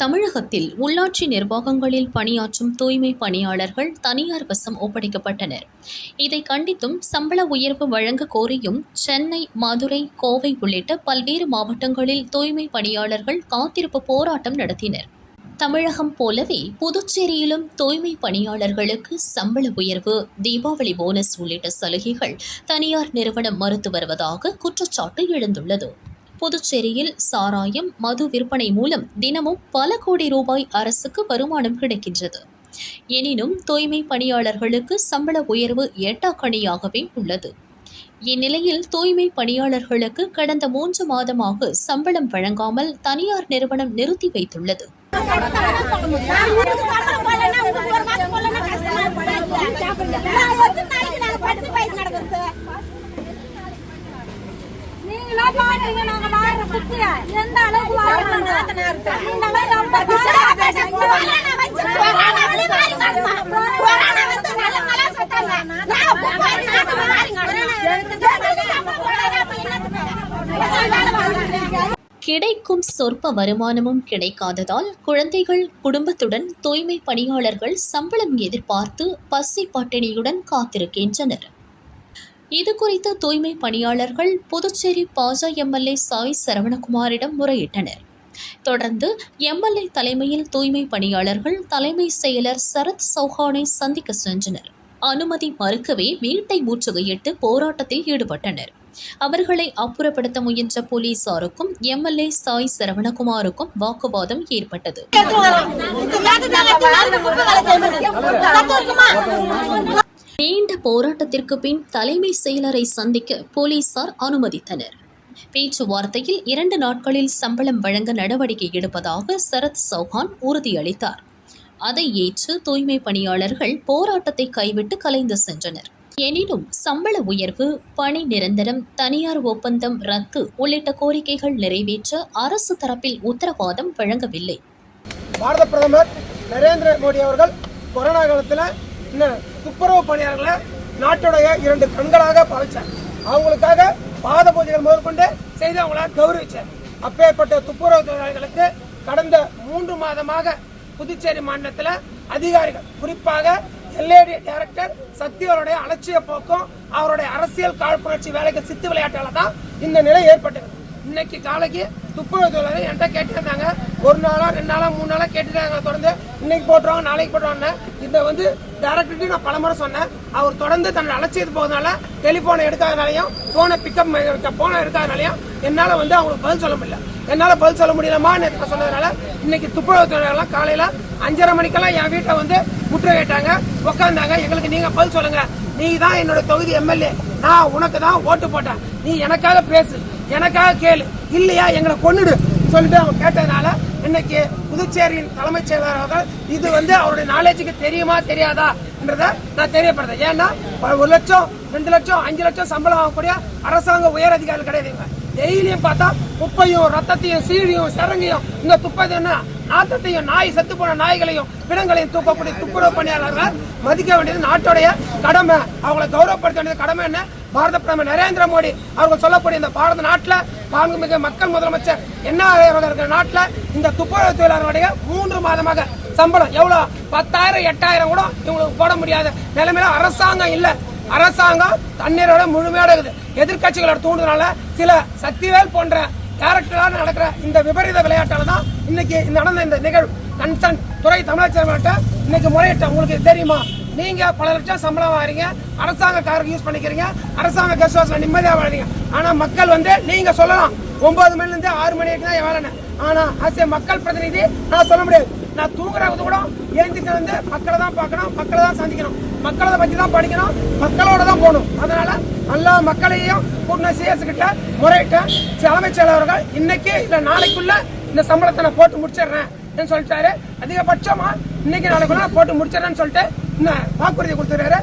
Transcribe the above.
தமிழகத்தில் உள்ளாட்சி நிர்வாகங்களில் பணியாற்றும் தூய்மை பணியாளர்கள் தனியார் வசம் ஒப்படைக்கப்பட்டனர். இதை கண்டித்தும் சம்பள உயர்வு வழங்க கோரியும் சென்னை மதுரை கோவை உள்ளிட்ட பல்வேறு மாவட்டங்களில் தூய்மை பணியாளர்கள் காத்திருப்பு போராட்டம் நடத்தினர். தமிழகம் போலவே புதுச்சேரியிலும் தூய்மை பணியாளர்களுக்கு சம்பள உயர்வு தீபாவளி போனஸ் உள்ளிட்ட சலுகைகள் தனியார் நிறுவனம் மறுத்து வருவதாக குற்றச்சாட்டு எழுந்துள்ளது. புதுச்சேரியில் சாராயம் மது விற்பனை மூலம் தினமும் பல கோடி ரூபாய் அரசுக்கு வருமானம் கிடைக்கின்றது. எனினும் தூய்மை பணியாளர்களுக்கு சம்பள உயர்வு எட்டாக்கணியாகவே உள்ளது. இந்நிலையில் தூய்மை பணியாளர்களுக்கு கடந்த மூன்று மாதமாக சம்பளம் வழங்காமல் தனியார் நிறுவனம் நிறுத்தி வைத்துள்ளது. நீங்களா பாருங்க எந்த அளவுக்கு கிடைக்கும் சொற்ப வருமானமும் கிடைக்காததால் குழந்தைகள் குடும்பத்துடன் தூய்மை பணியாளர்கள் சம்பளம் எதிர்பார்த்து பசி பட்டினியுடன் காத்திருக்கின்றனர் இது குறித்து தூய்மை பணியாளர்கள் புதுச்சேரி பாஜ எம்எல்ஏ சாய் சரவணகுமாரிடம் முறையிட்டனர். தொடர்ந்து எம்எல்ஏ தலைமையில் தூய்மை பணியாளர்கள் தலைமை செயலர் சரத் சௌஹானை சந்திக்க சென்றனர். அனுமதி மறுக்கவே வீட்டை முற்றுகையிட்டு போராட்டத்தில் ஈடுபட்டனர். அவர்களை அப்புறப்படுத்த முயன்ற போலீசாருக்கும் எம்எல்ஏ சாய் சரவணகுமாருக்கும் வாக்குவாதம் ஏற்பட்டது. நீண்ட போராட்டத்திற்கு பின் தலைமை செயலரை சந்திக்க போலீசார் அனுமதித்தனர். பேச்சுவார்த்தையில் இரண்டு நாட்களில் சம்பளம் வழங்க நடவடிக்கை எடுப்பதாக சரத் சௌஹான் உறுதியளித்தார். அதை ஏற்று தூய்மை பணியாளர்கள் போராட்டத்தை கைவிட்டு கலைந்து சென்றனர். எனினும் சம்பள உயர்வு பணி நிரந்தரம் தனியார் ஒப்பந்தம் ரத்து உள்ளிட்ட கோரிக்கைகள் நிறைவேற்ற அரசு தரப்பில் உத்தரவாதம் வழங்கவில்லை. பாரத பிரதமர் நரேந்திர மோடி அவர்கள் கொரோனா காலத்தில் துப்புரவு பணியாளர்களை நாட்டுடைய இரண்டு கண்களாக படைச்சார் அவங்களுக்காக பாத பூஜைகள் முதற்கொண்டு செய்து அவங்கள கௌரவிச்சார். அப்பேற்பட்ட துப்புரவு தொழிலாளர்களுக்கு கடந்த மூன்று மாதமாக புதுச்சேரி மாநிலத்தில் அதிகாரிகள் குறிப்பாக எல்ஏடி டைரக்டர் சக்தியோருடைய அலட்சிய போக்கும் அவருடைய அரசியல் காழ்ப்புணர்ச்சி வேலைகள் சித்து விளையாட்டால தான் இந்த நிலை ஏற்பட்டது. இன்னைக்கு காலைக்கு துப்புரவு தொழிலாளர் என்கிட்ட கேட்டிருந்தாங்க. ஒரு நாளா ரெண்டு நாளா மூணு நாளா கேட்டுட்டாங்க தொடர்ந்து இன்னைக்கு போட்டுருவாங்க நாளைக்கு போட்டுருவாங்க இதை வந்து டேரக்டர்கிட்ட நான் பலமுறை சொன்னேன். அவர் தொடர்ந்து தன்னை அழைச்சிட்டு போகிறதுனால டெலிஃபோனை எடுக்காதனாலையும் ஃபோனை பிக்கப் ஃபோனை எடுக்காதனாலையும் என்னால் வந்து அவங்களுக்கு பதில் சொல்ல முடியல. என்னால் பதில் சொல்ல முடியலமா நான் சொன்னதுனால இன்னைக்கு துப்புரவு தொழிலாளர்லாம் காலையில் அஞ்சரை மணிக்கெல்லாம் என் வீட்டை வந்து முற்றுகையிட்டாங்க. உட்காந்தாங்க எங்களுக்கு நீங்கள் பதில் சொல்லுங்க. நீ தான் என்னோட தொகுதி எம்எல்ஏ. நான் உனக்கு தான் ஓட்டு போட்டேன். நீ எனக்காக பேசு. எனக்காக கேளு. இல்லையா? எங்களை கொன்னுடு. சொல்லிட்டு அவங்க கேட்டதுனால இன்னைக்கு புதுச்சேரியின் தலைமைச் செயலாளராக இது வந்து அவருடைய நாலேஜுக்கு தெரியுமா தெரியாதான்றத நான் தெரியப்படுறேன் ஏன்னா ஒரு லட்சம் ரெண்டு லட்சம் அஞ்சு லட்சம் சம்பளம் வாங்கக்கூடிய அரசாங்க உயர் அதிகாரிகள் கிடையாதுங்க டெய்லியும் பார்த்தா குப்பையும் ரத்தத்தையும் சீழியும் சரங்கையும் இந்த துப்பது என்ன? நாத்தத்தையும் நாய் செத்து போன நாய்களையும் பிணங்களையும் தூக்கக்கூடிய துப்புரவு பணியாளர்கள் மதிக்க வேண்டியது நாட்டுடைய கடமை. அவங்களை கௌரவப்படுத்த வேண்டியது கடமை என்ன? பாரத பிரதமர் நரேந்திர மோடி அவர்கள் சொல்லக்கூடிய இந்த பாரத நாட்டில் பாங்குமிகு மக்கள் முதலமைச்சர் என்ன இருக்கிற நாட்டில் இந்த துப்புரவு தொழிலாளர்களுடைய மூன்று மாதமாக சம்பளம் எவ்வளோ? பத்தாயிரம் எட்டாயிரம் கூட இவங்களுக்கு போட முடியாத. நிலைமையில அரசாங்கம் இல்லை. அரசாங்கம் தண்ணீரோட முழுமையோட இருக்குது. எதிர்கட்சிகளோட தூண்டுதனால சில சக்திவேல் போன்ற கேரக்டராக நடக்கிற இந்த விபரீத விளையாட்டால தான் இன்னைக்கு இந்த நடந்த இந்த நிகழ்வு. கன்சன் துறை தமிழக இன்னைக்கு முறையிட்ட உங்களுக்கு தெரியுமா? நீங்க பல லட்சம் சம்பளம் வாங்குறீங்க. அரசாங்க காருக்கு யூஸ் பண்ணிக்கிறீங்க. அரசாங்க கெஸ்ட் ஹவுஸ்ல நிம்மதியாக வாழ்றீங்க. ஆனா மக்கள் வந்து நீங்க சொல்லலாம். ஒன்பது மணிலேருந்து ஆறு மணி வரைக்கும் தான் வேலைன்னு ஆனா ஆசிய மக்கள் பிரதிநிதி நான் சொல்ல முடியாது. நான் தூங்குறது கூட ஏந்திட்டு வந்து மக்களை தான் பார்க்கணும் மக்களை தான் சந்திக்கணும். மக்களை பத்தி தான் படிக்கணும் மக்களோட தான் போகணும். அதனால எல்லா மக்களையும் கூட்டின சிஎஸ் கிட்ட முறையிட்ட தலைமைச் செயலாளர்கள் இன்னைக்கு இல்ல நாளைக்குள்ள இந்த சம்பளத்தை நான் போட்டு முடிச்சிடுறேன் சொல்லிட்டாரு. அதிகபட்சமா இன்னைக்கு நாளைக்குள்ள போட்டு முடிச்சிடறேன்னு சொல்லிட்டு இந்த வாக்குறுதி கொடுத்துருக்காரு.